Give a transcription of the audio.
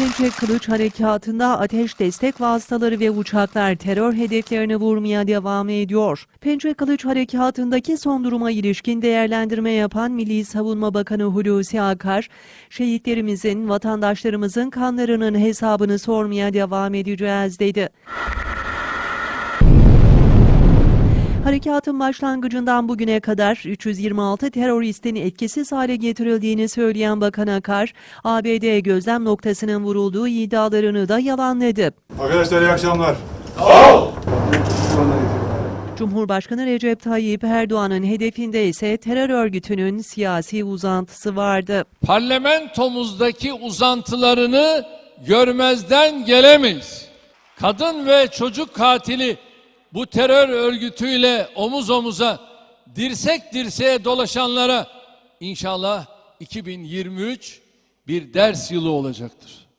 Pençe Kılıç Harekatı'nda ateş destek vasıtaları ve uçaklar terör hedeflerini vurmaya devam ediyor. Pençe Kılıç Harekatı'ndaki son duruma ilişkin değerlendirme yapan Milli Savunma Bakanı Hulusi Akar, şehitlerimizin, vatandaşlarımızın kanlarının hesabını sormaya devam edeceğiz dedi. Harekatın başlangıcından bugüne kadar 326 teröristin etkisiz hale getirildiğini söyleyen Bakan Akar, ABD gözlem noktasının vurulduğu iddialarını da yalanladı. Arkadaşlar iyi akşamlar. Cumhurbaşkanı Recep Tayyip Erdoğan'ın hedefinde ise terör örgütünün siyasi uzantısı vardı. parlamentomuzdaki uzantılarını görmezden gelemeyiz. Kadın ve çocuk katili bu terör örgütüyle omuz omuza dirsek dirseğe dolaşanlara inşallah 2023 bir ders yılı olacaktır.